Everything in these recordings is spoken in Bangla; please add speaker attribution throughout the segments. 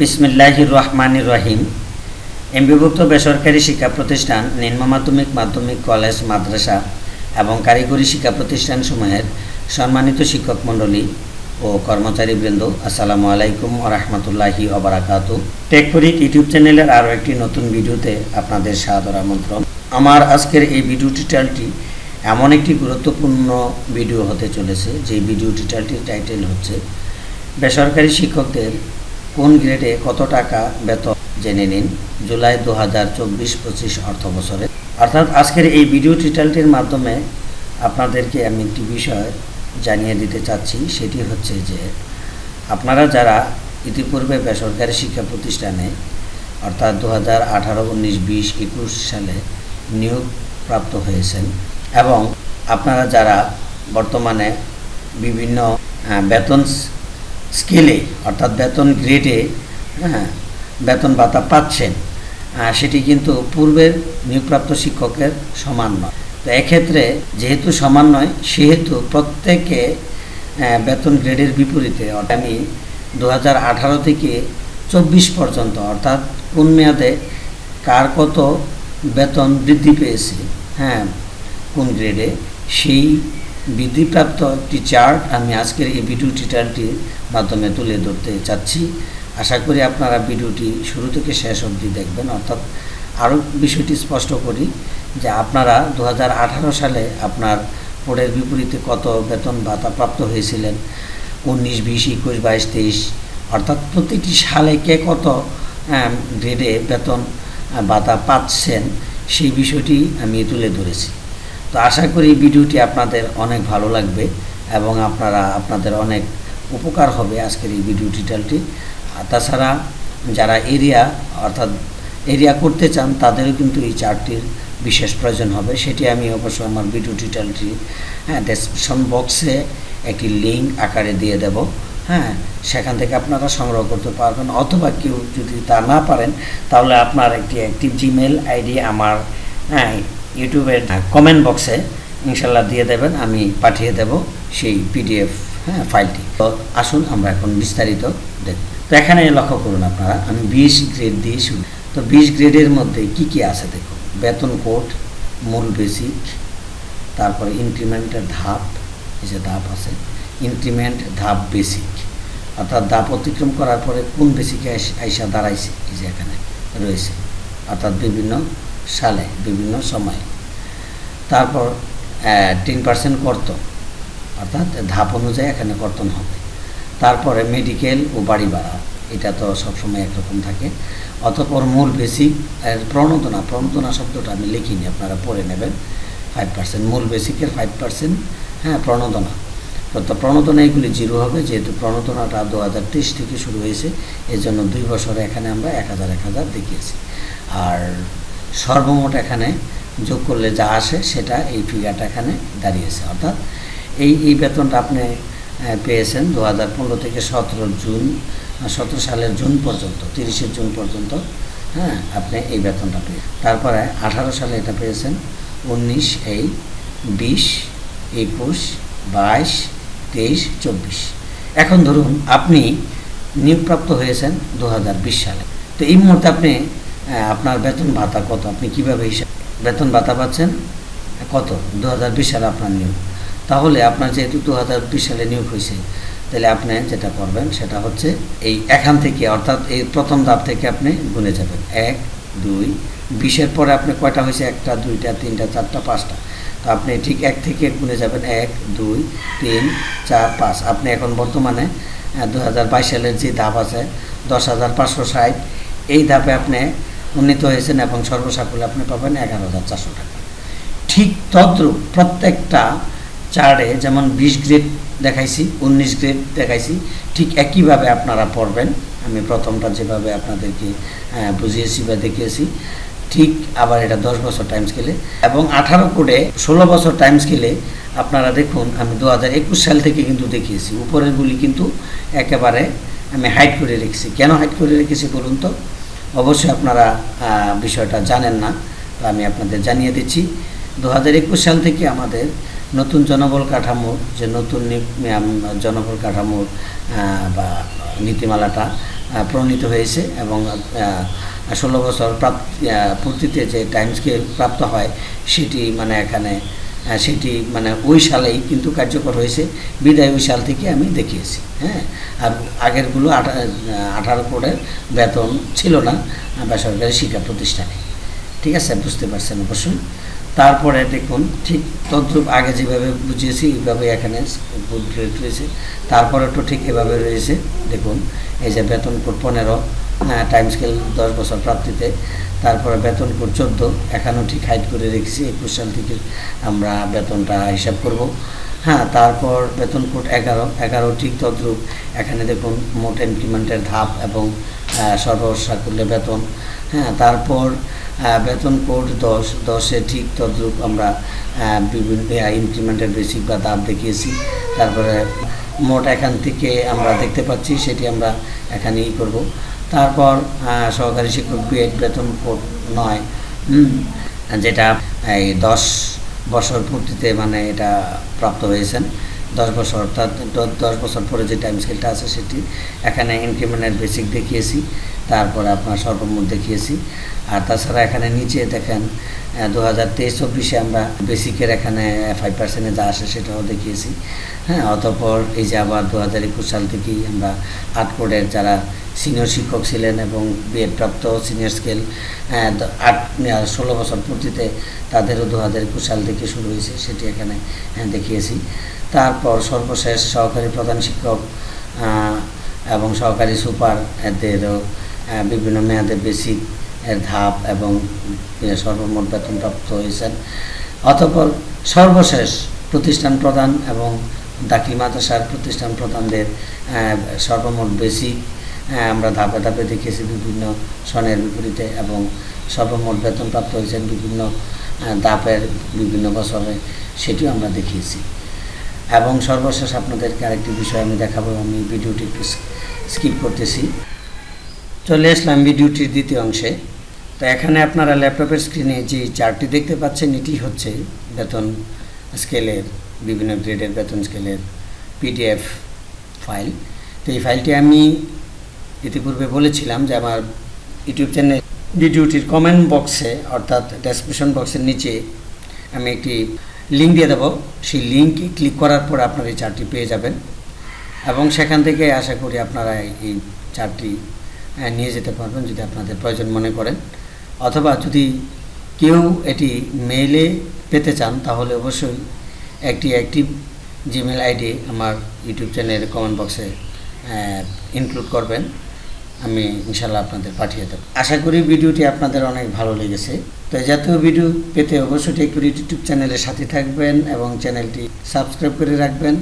Speaker 1: বিসমিল্লাহির রহমানির রহিম। এমবিভুক্ত বেসরকারি শিক্ষা প্রতিষ্ঠান নিম্ন মাধ্যমিক মাধ্যমিক কলেজ মাদ্রাসা এবং কারিগরি শিক্ষা প্রতিষ্ঠানসমূহের সম্মানিত শিক্ষক মণ্ডলী ও কর্মচারীবৃন্দ আসসালামু আলাইকুম রহমতুল্লাহি অবরাকাত টেকফরিক ইউটিউব চ্যানেলের আরও একটি নতুন ভিডিওতে আপনাদের সাদর আমন্ত্রণ। আমার আজকের এই ভিডিও টিটালটি এমন একটি গুরুত্বপূর্ণ ভিডিও হতে চলেছে, যে ভিডিও টিউটোরিয়ালটির টাইটেল হচ্ছে, বেসরকারি শিক্ষকদের কোন গ্রেডে কত টাকা বেতন? জেনে নিন, জুলাই দু হাজার চব্বিশ পঁচিশ অর্থ বছরে অর্থাৎ আজকের এই ভিডিও টিউটোরিয়ালটির মাধ্যমে আপনাদেরকে আমি একটি বিষয় জানিয়ে দিতে চাচ্ছি, সেটি হচ্ছে যে আপনারা যারা ইতিপূর্বে বেসরকারি শিক্ষা প্রতিষ্ঠানে, অর্থাৎ দু হাজার আঠারো, উনিশ, বিশ, একুশ সালে নিয়োগ প্রাপ্ত হয়েছেন এবং আপনারা যারা বর্তমানে বিভিন্ন বেতন স- স্কেলে, অর্থাৎ বেতন গ্রেডে হ্যাঁ বেতন ভাতা পাচ্ছেন সেটি কিন্তু পূর্বের নিয়োগপ্রাপ্ত শিক্ষকের সমান নয়। তো এক্ষেত্রে যেহেতু সমান নয়, সেহেতু প্রত্যেকে বেতন গ্রেডের বিপরীতে আমি দু হাজার আঠারো থেকে চব্বিশ পর্যন্ত, অর্থাৎ কোন মেয়াদে কার কত বেতন বৃদ্ধি পেয়েছে হ্যাঁ কোন গ্রেডে সেই বৃদ্ধিপ্রাপ্ত একটি চার্ট আমি আজকের এই ভিডিও টিউটোরিয়ালটির মাধ্যমে তুলে ধরতে চাচ্ছি। আশা করি আপনারা ভিডিওটি শুরু থেকে শেষ অবধি দেখবেন। অর্থাৎ আরও বিষয়টি স্পষ্ট করি যে আপনারা দু হাজার আঠারো সালে আপনার বোর্ডের বিপরীতে কত বেতন ভাতা প্রাপ্ত হয়েছিলেন? উনিশ, বিশ, একুশ, বাইশ, তেইশ, অর্থাৎ প্রতিটি সালে কে কত গ্রেডে বেতন ভাতা পাচ্ছেন সেই বিষয়টি আমি তুলে ধরেছি। তো আশা করি ভিডিওটি আপনাদের অনেক ভালো লাগবে এবং আপনারা, আপনাদের অনেক উপকার হবে আজকের এই ভিডিও টিউটোরিয়ালটি। আর তাছাড়া যারা এরিয়া, অর্থাৎ এরিয়া করতে চান, তাদেরও কিন্তু এই চার্টটির বিশেষ প্রয়োজন হবে। সেটি আমি অবশ্য আমার ভিডিও টিউটোরিয়ালটি হ্যাঁ ডেসক্রিপশন বক্সে একটি লিঙ্ক আকারে দিয়ে দেব। হ্যাঁ সেখান থেকে আপনারা সংগ্রহ করতে পারবেন। অথবা কেউ যদি তা না পারেন, তাহলে আপনার একটি অ্যাক্টিভ জিমেল আইডি, আমার হ্যাঁ ইউটিউবের কমেন্ট বক্সে ইনশাল্লাহ দিয়ে দেবেন, আমি পাঠিয়ে দেব সেই পিডিএফ হ্যাঁ ফাইলটি। তো আসুন, আমরা এখন বিস্তারিত দেখব। তো এখানে লক্ষ্য করুন আপনারা, আমি বিশ গ্রেড দিয়ে শুরু। তো বিশ গ্রেডের মধ্যে কি কি আছে দেখুন। বেতন কোড মূল বেসিক তারপরে ইনক্রিমেন্টের ধাপ, এই যে ধাপ আছে ইনক্রিমেন্ট ধাপ বেসিক অর্থাৎ ধাপ অতিক্রম করার পরে কোন বেসিকে আইসা দাঁড়াইছে, এই যে এখানে রয়েছে। অর্থাৎ বিভিন্ন সালে, বিভিন্ন সময়ে। তারপর টেন পার্সেন্ট কর্তন অর্থাৎ ধাপ অনুযায়ী এখানে কর্তন হবে। তারপরে মেডিকেল ও বাড়ি ভাড়া, এটা তো সবসময় একরকম থাকে। অতপর মূল বেসিক প্রণোদনা প্রণোদনা শব্দটা আমি লিখিনি, আপনারা পড়ে নেবেন। ফাইভ পার্সেন্ট মূল বেসিকের ফাইভ পার্সেন্ট হ্যাঁ প্রণোদনা। তো প্রণোদনা এগুলি জিরো হবে, যেহেতু প্রণোদনাটা দু হাজার তেইশ থেকে শুরু হয়েছে এই জন্য দুই বছরে এখানে আমরা এক হাজার এক হাজার দেখিয়েছি। আর সর্বমোট এখানে যোগ করলে যা আসে সেটা এই ফিগারটা এখানে দাঁড়িয়েছে। অর্থাৎ এই এই বেতনটা আপনি পেয়েছেন দু হাজার পনেরো থেকে সতেরো জুন সতেরো সালের জুন পর্যন্ত, তিরিশে জুন পর্যন্ত হ্যাঁ আপনি এই বেতনটা পেয়ে তারপরে আঠারো সালে এটা পেয়েছেন উনিশ, এই, বিশ, একুশ, বাইশ, তেইশ, চব্বিশ। এখন ধরুন আপনি নিয়োগপ্রাপ্ত হয়েছেন দু হাজার বিশ সালে। তো এই মুহূর্তে আপনি আপনার বেতন ভাতা কত? আপনি কীভাবে হিসাব বেতন ভাতা পাচ্ছেন? কত? দু হাজার বিশ সালে আপনার নিয়োগ। তাহলে আপনার যেহেতু দু হাজার বিশ সালে নিয়োগ হয়েছে, তাহলে আপনি যেটা করবেন সেটা হচ্ছে এই এখান থেকে, অর্থাৎ এই প্রথম ধাপ থেকে আপনি গুনে যাবেন। এক, দুই, বিশের পরে আপনি কয়টা হয়েছে? একটা, দুইটা, তিনটা, চারটা, পাঁচটা। তো আপনি ঠিক এক থেকে গুনে যাবেন। এক, দুই, তিন, চার, পাঁচ। আপনি এখন বর্তমানে দু হাজার বাইশ সালের যে ধাপ আছে, দশ হাজার পাঁচশো ষাট, এই ধাপে আপনি উন্নীত হয়েছেন এবং সর্বসাকুল্যে আপনি পাবেন এগারো হাজার চারশো টাকা। ঠিক তদ্রূপ প্রত্যেকটা চার্টে যেমন বিশ গ্রেড দেখাইছি, উনিশ গ্রেড দেখাইছি, ঠিক একইভাবে আপনারা পড়বেন। আমি প্রথমটা যেভাবে আপনাদেরকে বুঝিয়েছি বা দেখিয়েছি, ঠিক আবার এটা দশ বছর টাইম স্কেলে এবং আঠারো কোডে ষোলো বছর টাইম স্কেলে আপনারা দেখুন, আমি দু হাজার একুশ সাল থেকে কিন্তু দেখিয়েছি। উপরেরগুলি কিন্তু একেবারে আমি হাইড করে রেখেছি। কেন হাইড করে রেখেছি বলুন তো? অবশ্যই আপনারা বিষয়টা জানেন না, তো আমি আপনাদের জানিয়ে দিচ্ছি। দু হাজার একুশ সাল থেকে আমাদের নতুন জনবল কাঠামোর যে নতুন জনবল কাঠামোর বা নীতিমালাটা প্রণীত হয়েছে এবং ষোলো বছর প্রাপ্ত পূর্তিতে যে টাইম স্কেল প্রাপ্ত হয়, সেটি মানে এখানে সেটি মানে ওই সালেই কিন্তু কার্যকর হয়েছে। বিদায় ওই সাল থেকে আমি দেখিয়েছি হ্যাঁ। আর আগেরগুলো আঠা আঠারো করে বেতন ছিল না বেসরকারি শিক্ষা প্রতিষ্ঠানে। ঠিক আছে, বুঝতে পারছেন অবশ্যই। তারপরে দেখুন, ঠিক তদ্রুপ আগে যেভাবে বুঝিয়েছি, এইভাবে এখানে রয়েছে। তারপরে তো ঠিক এভাবে রয়েছে, দেখুন, এই যে বেতন পনেরো টাইম স্কেল দশ বছর প্রাপ্তিতে। তারপরে বেতন কোড চোদ্দ এখানেও ঠিক হাইট করে রেখেছি। একুশ সাল থেকে আমরা বেতনটা হিসাব করব। হ্যাঁ তারপর বেতন কোড এগারো। এগারো ঠিক তদ্রুপ। এখানে দেখুন, মোট ইনক্রিমেন্টের ধাপ এবং সর্বসাকুল্যে বেতন। হ্যাঁ তারপর বেতন কোড দশ। দশে ঠিক তদ্রুপ আমরা বিভিন্ন ইনক্রিমেন্টের বেসিক বা দাম দেখিয়েছি। তারপরে মোট এখান থেকে আমরা দেখতে পাচ্ছি, সেটি আমরা এখানেই করব। তারপর সহকারী শিক্ষক বিএড বেতন নয়। যেটা, এই দশ বছর পূর্তিতে মানে এটা প্রাপ্ত হয়েছেন। দশ বছর অর্থাৎ দশ বছর পরে যে টাইম স্কেলটা আছে সেটি এখানে ইনক্রিমেন্টের বেসিক দেখিয়েছি, তারপরে আপনার সর্বমোট দেখিয়েছি। আর তাছাড়া এখানে নিচে দেখেন দু হাজার তেইশ চব্বিশে আমরা বেসিকের এখানে ফাইভ পার্সেন্টে যা আসে সেটাও দেখিয়েছি। হ্যাঁ অতঃপর এই যে আবার দু হাজার একুশ সাল থেকেই আমরা আট কোডের যারা সিনিয়র শিক্ষক ছিলেন এবং বিএড প্রাপ্ত সিনিয়র স্কেল আট ষোলো বছর পূর্তিতে তাদেরও দু হাজার একুশ সাল থেকে শুরু হয়েছে, সেটি এখানে দেখিয়েছি। তারপর সর্বশেষ সহকারী প্রধান শিক্ষক এবং সহকারী সুপার, এদেরও বিভিন্ন মেয়াদে বেসিক এর ধাপ এবং সর্বমোট বেতন প্রাপ্ত হয়েছেন। অতপর সর্বশেষ প্রতিষ্ঠান প্রদান এবং দাখিল মাদ্রাসার প্রতিষ্ঠান প্রধানদের সর্বমোট বেসিক হ্যাঁ, আমরা ধাপে ধাপে দেখিয়েছি বিভিন্ন সনের বিপরীতে এবং সর্বমোট বেতন প্রাপ্ত হয়েছেন বিভিন্ন ধাপের বিভিন্ন বছরে সেটিও আমরা দেখিয়েছি। এবং সর্বশেষ আপনাদেরকে আরেকটি বিষয় আমি দেখাবো আমি ভিডিওটি একটু স্কিপ করতেছি। চলে আসলাম ভিডিওটির দ্বিতীয় অংশে। তো এখানে আপনারা ল্যাপটপের স্ক্রিনে যে চার্টটি দেখতে পাচ্ছেন এটি হচ্ছে বেতন স্কেলের বিভিন্ন গ্রেডের বেতন স্কেলের পিডিএফ ফাইল। তো এই ফাইলটি আমি ইতিপূর্বে বলেছিলাম যে আমার ইউটিউব চ্যানেল ভিডিওটির কমেন্ট বক্সে অর্থাৎ ডেসক্রিপশন বক্সের নিচে আমি একটি লিঙ্ক দিয়ে দেবো। সেই লিঙ্কে ক্লিক করার পর আপনারা এই চারটি পেয়ে যাবেন এবং সেখান থেকে আশা করি আপনারা এই চার্টটি আহ, নিয়ে যেতে পারবেন যদি আপনাদের প্রয়োজন মনে করেন। অথবা যদি কেউ এটি মেইলে পেতে চান তাহলে অবশ্যই একটি অ্যাক্টিভ জিমেল আইডি আমার ইউটিউব চ্যানেলের কমেন্ট বক্সে ইনক্লুড করবেন। আমি ইনশাল্লাহ আপনাদের পাঠিয়ে দেবো। আশা করি ভিডিওটি আপনাদের অনেক ভালো লেগেছে। তো জাতীয় ভিডিও পেতে অবশ্যই টেকুর ইউটিউব চ্যানেলের সাথে থাকবেন এবং চ্যানেলটি সাবস্ক্রাইব করে রাখবেন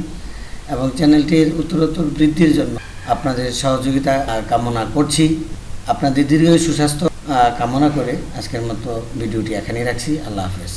Speaker 1: এবং চ্যানেলটির উত্তরোত্তর বৃদ্ধির জন্য আপনাদের সহযোগিতা কামনা করছি। আপনাদের দীর্ঘ সুস্বাস্থ্য কামনা করে আজকের মতো ভিডিওটি এখানেই রাখছি। আল্লাহ হাফেজ।